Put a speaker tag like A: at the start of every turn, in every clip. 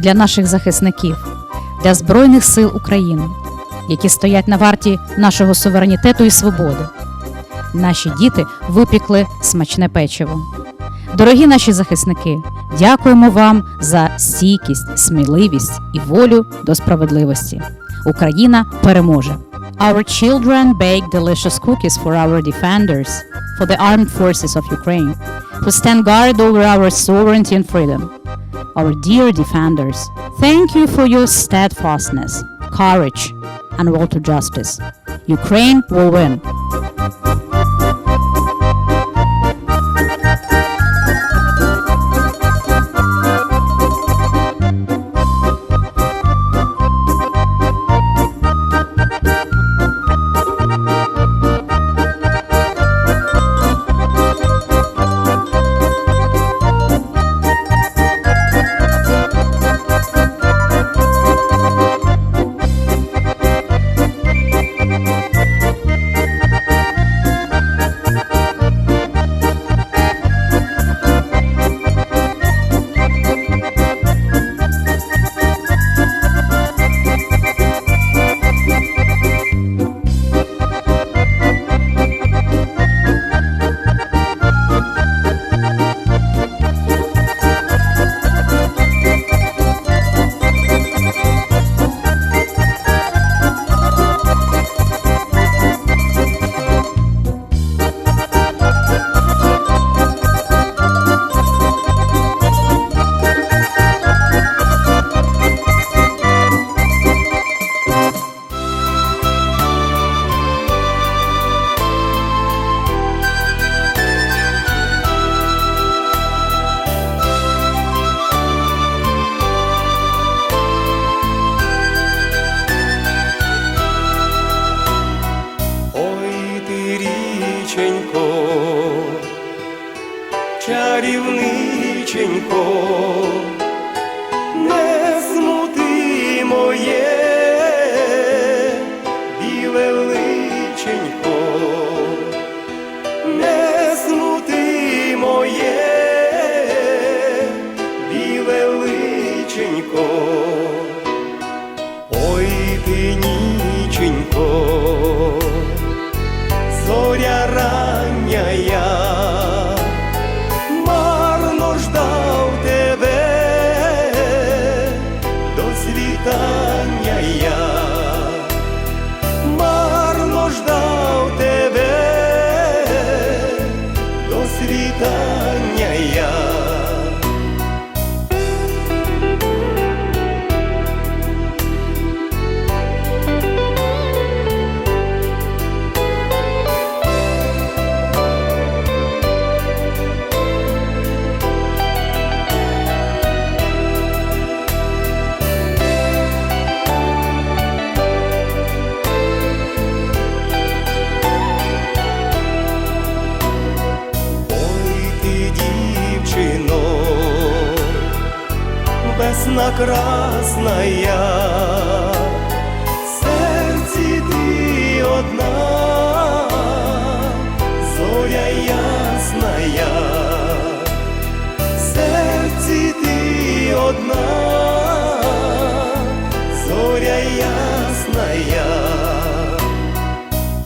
A: для наших захисників, для Збройних сил України, які стоять на варті нашого суверенітету і свободи. Наші діти випікли смачне печиво. Дорогі наші захисники, дякуємо вам за стійкість, сміливість і волю до справедливості. Україна переможе. Our children bake delicious cookies for our defenders, for the armed forces of Ukraine, who stand guard over our sovereignty and freedom. Our dear defenders, thank you for your steadfastness, courage, and will to justice. Ukraine will win.
B: Чарівниченько, весна красна я, в серці ти одна, зоря ясна я, в серці ти одна, зоря ясна я.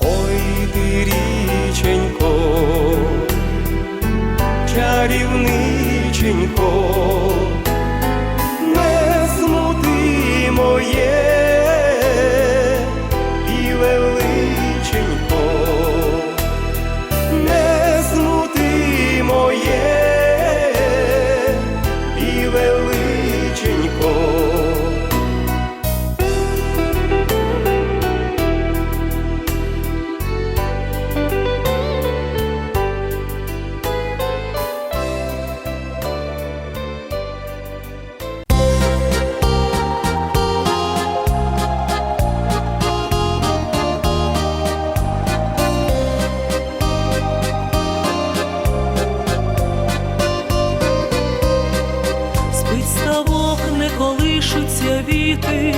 B: Ой ти річенько, чарівниченько,
C: віти,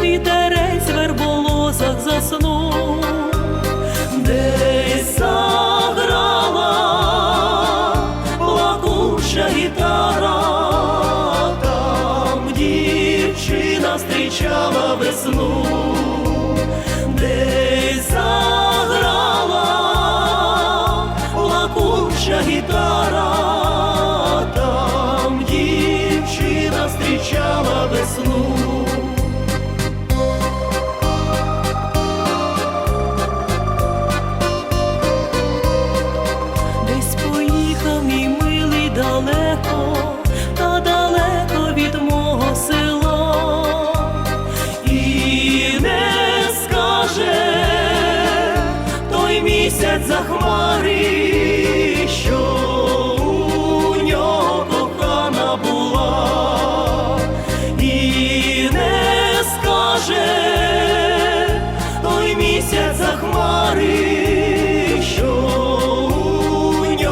C: вітерець в верболозах заснув, десь заграла хмари, що і не скаже той місяць за хмари, що у.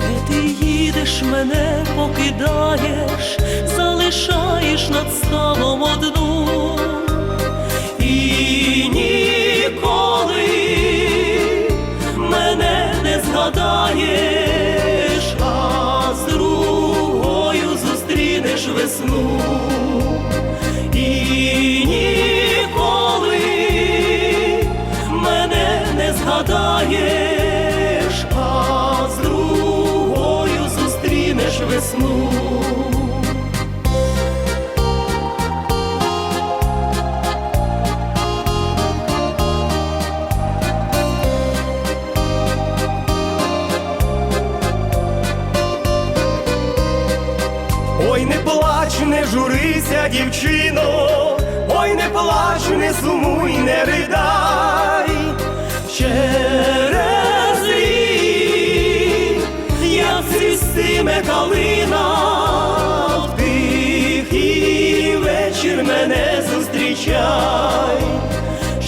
C: Де ти їдеш, мене покидаєш, залишаєш над ставом одну і ніколи мене не згадаєш, а з другою зустрінеш весну. І мене не згадаєш, весну.
B: Ой, не плач, не журися, дівчино, ой, не плач, не сумуй, не ридай. В тихий вечір мене зустрічай.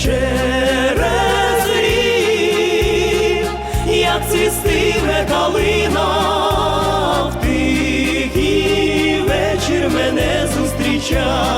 B: Через рік, як цвістиме калина, в тихий вечір мене зустрічай.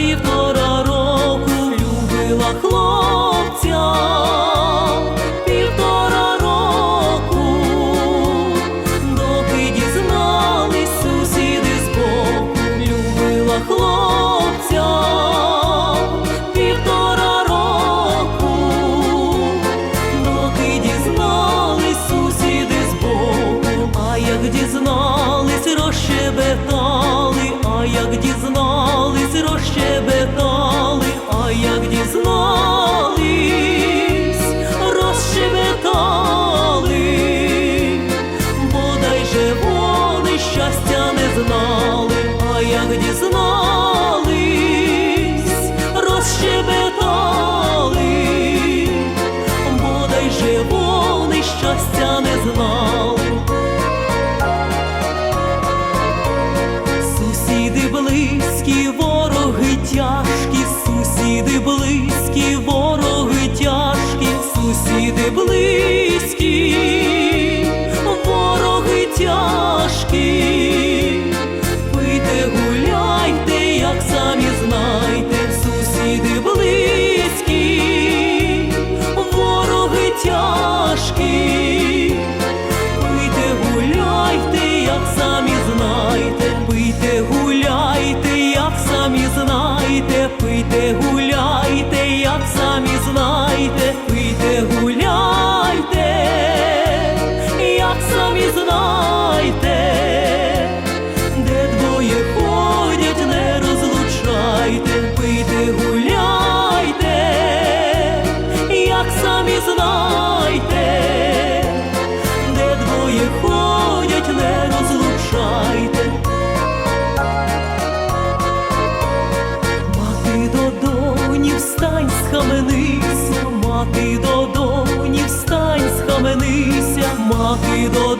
C: leave схаменися, мати до